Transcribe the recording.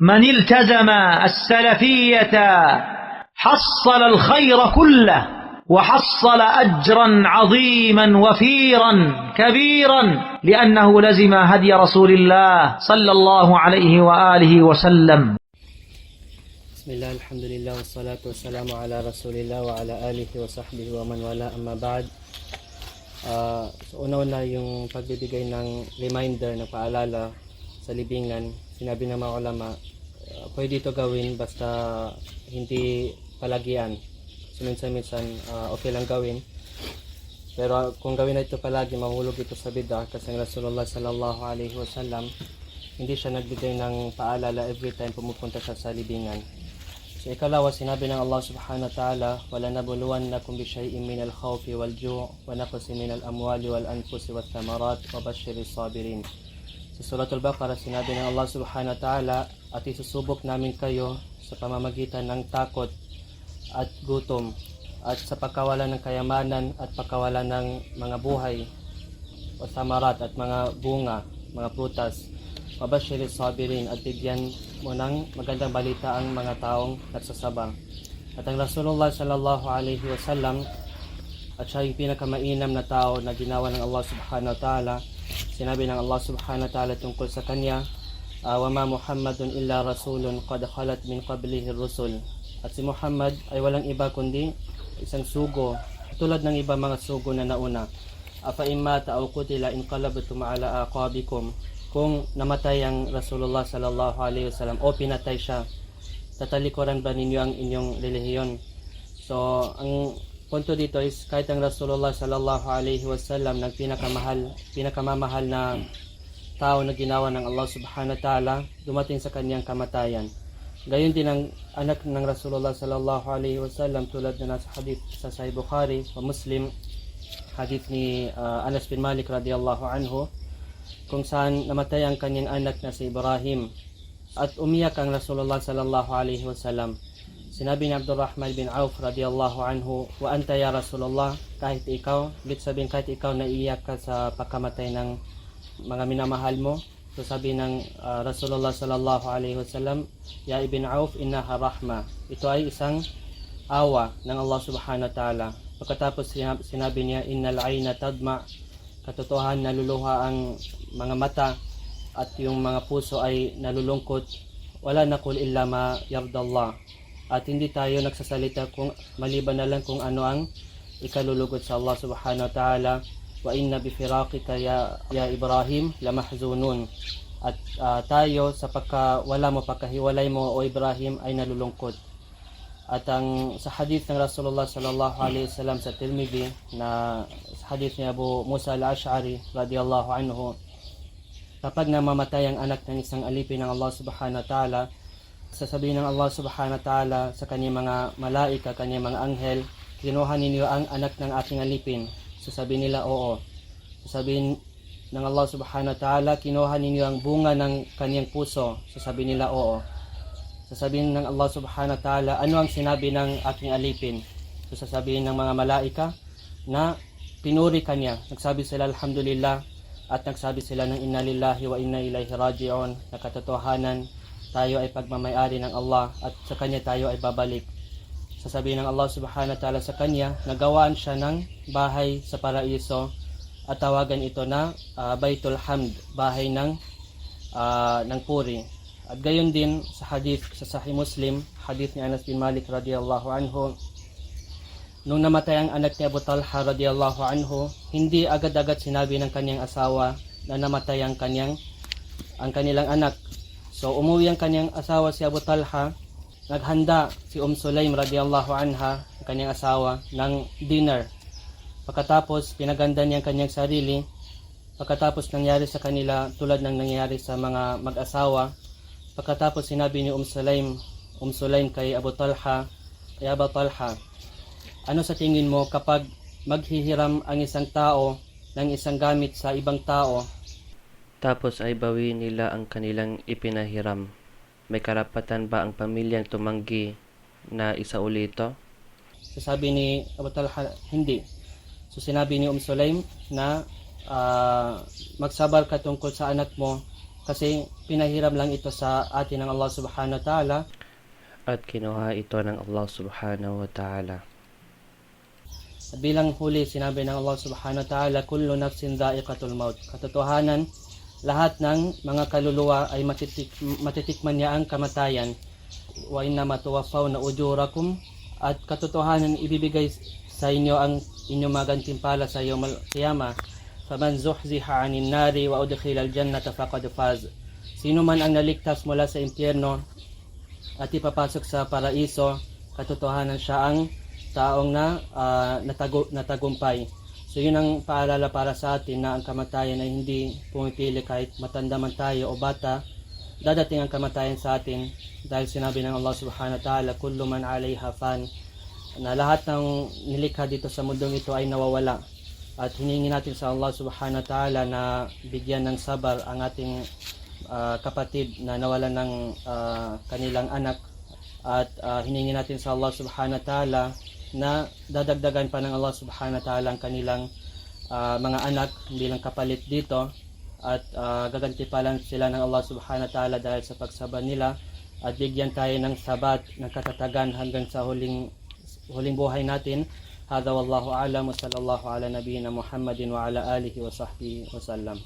من التزم السلفية حصل الخير كله وحصل أجرا عظيما وفيرا كبيرا لأنه لزم هدي رسول الله صلى الله عليه وآله وسلم. بسم الله الحمد لله والصلاة والسلام على رسول الله وعلى آله وصحبه ومن والاه. أما بعد Uh, so una-una yung pagbibigay ng reminder na paalala sa libingan, sinabi ng mga ulama, ah, pwede ito gawin basta hindi palagian. So minsan-minsan ah, okay lang gawin. Pero ah, kung gawin na ito palagi, mahulog ito sa bid'ah kasi ang Rasulullah sallallahu alaihi wasallam hindi siya nagbigay ng paalala every time pumupunta siya sa libingan. So ikalawa, sinabi ng Allah subhanahu wa ta'ala, وَلَا نَبُلُوَنَّكُمْ بِشَيْءٍ مِّنَ الْخَوْفِ وَالْجُوعِ وَنَقْصٍ مِّنَ الْأَمْوَالِ وَالْأَنفُسِ وَالثَّمَرَاتِ وَبَشِّرِ الصَّابِرِينَ sa Suratul Baqarah, sinabi ng Allah subhanahu wa ta'ala, at isusubok namin kayo sa pamamagitan ng takot at gutom at sa pagkawalan ng kayamanan at pagkawalan ng mga buhay o samarat at mga bunga, mga prutas Mabashir sabirin at bigyan mo ng magandang balita ang mga taong nagsasabang. At ang Rasulullah sallallahu alaihi wasallam at siya yung pinakamainam na tao na ginawa ng Allah subhanahu wa ta'ala. Sinabi ng Allah subhanahu wa ta'ala tungkol sa kanya, ah, uh, Wama Muhammadun illa rasulun qad khalat min qablihi rusul. At si Muhammad ay walang iba kundi isang sugo, tulad ng iba mga sugo na nauna. Afa imma ta'aw kutila in qalabatum ala aqabikum. Kung namatay ang Rasulullah sallallahu alaihi wasallam o pinatay siya, tatalikuran ba ninyo ang inyong relihiyon? So, ang punto dito is kahit ang Rasulullah sallallahu alaihi wasallam ng pinakamahal pinakamamahal na tao na ginawa ng Allah subhanahu wa ta'ala dumating sa kanyang kamatayan gayon din ang anak ng Rasulullah sallallahu alaihi wasallam tulad na nasa hadith sa Sahih Bukhari o Muslim hadith ni uh, Anas bin Malik radiyallahu anhu kung saan namatay ang kanyang anak na si Ibrahim at umiyak ang Rasulullah sallallahu alaihi wasallam. Sinabi ni Abdurrahman bin Auf radiyallahu anhu, "Wa anta ya Rasulullah, kahit ikaw, bit sabihin kahit ikaw naiiyak ka sa pagkamatay ng mga minamahal mo." So sabi ng uh, Rasulullah sallallahu alaihi wasallam, "Ya Ibn Auf, innaha rahma." Ito ay isang awa ng Allah subhanahu wa ta'ala. Pagkatapos sinab- sinabi niya, "Innal ayna tadma." Katotohanan naluluha ang mga mata at yung mga puso ay nalulungkot wala nakul illa ma yardallah at hindi tayo nagsasalita kung maliban na lang kung ano ang ikalulugod sa Allah subhanahu wa ta'ala. Wa inna bi firaqika ya, ya Ibrahim lamahzunun at ah, tayo sa pagka wala mo pagkahiwalay mo o Ibrahim ay nalulungkot. At ang sa hadith ng Rasulullah sallallahu alaihi wasallam sa Tirmidhi na sa hadith ni Abu Musa al-Ash'ari radiyallahu anhu kapag namamatay ang anak ng isang alipin ng Allah subhanahu wa ta'ala sasabihin ng Allah subhanahu wa ta'ala sa kanyang mga malaika, kanyang mga anghel kinuha ninyo ang anak ng aking alipin. Sasabihin nila oo. Sasabihin ng Allah subhanahu wa ta'ala kinuha ninyo ang bunga ng kanyang puso. Sasabihin nila oo. Sasabihin ng Allah subhanahu wa ta'ala ano ang sinabi ng aking alipin? So sasabihin ng mga malaika na pinuri kanya. Nagsabi sila alhamdulillah. At nagsabi sila ng inna lillahi wa inna ilaihi raji'un. Na katotohanan tayo ay pagmamayari ng Allah at sa kanya tayo ay babalik sasabihin ng Allah subhanahu wa ta'ala sa kanya nagawaan siya ng bahay sa paraiso at tawagan ito na ah, Baitul Hamd bahay ng ah, ng puri at gayon din sa hadith sa Sahih Muslim hadith ni Anas bin Malik radiyallahu anhu Nung namatay ang anak ni Abu Talha radiyallahu anhu, hindi agad-agad sinabi ng kanyang asawa na namatay ang kanyang ang kanilang anak. So umuwi ang kanyang asawa si Abu Talha, naghanda si Um Sulaim radiyallahu anha, ang kanyang asawa, ng dinner. Pagkatapos pinaganda niya ang kanyang sarili, pagkatapos nangyari sa kanila tulad ng nangyari sa mga mag-asawa, pagkatapos sinabi ni Um Sulaim, Um Sulaim kay Abu Talha, ay Abu Talha, ano sa tingin mo kapag maghihiram ang isang tao ng isang gamit sa ibang tao tapos ay bawi nila ang kanilang ipinahiram? May karapatan ba ang pamilyang tumanggi na isauli ito? Sasabi ni Abu Talha, hindi. So sinabi ni Um Sulaim na ah, magsabar ka tungkol sa anak mo kasi pinahiram lang ito sa atin ng Allah subhanahu wa ta'ala at kinuha ito ng Allah subhanahu wa ta'ala. Bilang huli, sinabi ng Allah subhanahu wa ta'ala, Kullu nafsin da'iqatul maut. Katotohanan, lahat ng mga kaluluwa ay matitik, matitikman niya ang kamatayan. Wa inna matuwafaw na ujurakum. At katotohanan, ibibigay sa inyo ang inyong magantimpala sa yawmal qiyamah. Faman zuhziha anin nari wa udkhila al jannata faqad faz. Sino man ang naligtas mula sa impyerno at ipapasok sa paraiso, katotohanan siya ang taong na ah, natago, natagumpay. So yun ang paalala para sa atin na ang kamatayan ay hindi pumipili kahit matanda man tayo o bata. Dadating ang kamatayan sa atin dahil sinabi ng Allah subhanahu wa ta'ala, Kullu man alayha fan, na lahat ng nilikha dito sa mundong ito ay nawawala. At hiningi natin sa Allah subhanahu wa ta'ala na bigyan ng sabar ang ating ah, kapatid na nawalan ng ah, kanilang anak at ah, hiningi natin sa Allah subhanahu wa ta'ala na dadagdagan pa ng Allah subhanahu wa ta'ala ang kanilang ah, mga anak bilang kapalit dito at uh, gagantipalan sila ng Allah subhanahu wa ta'ala dahil sa pagsaba nila at bigyan tayo ng sabat ng katatagan hanggang sa huling huling buhay natin هذا والله أعلم وصلى الله على نبينا محمد وعلى آله وصحبه وسلم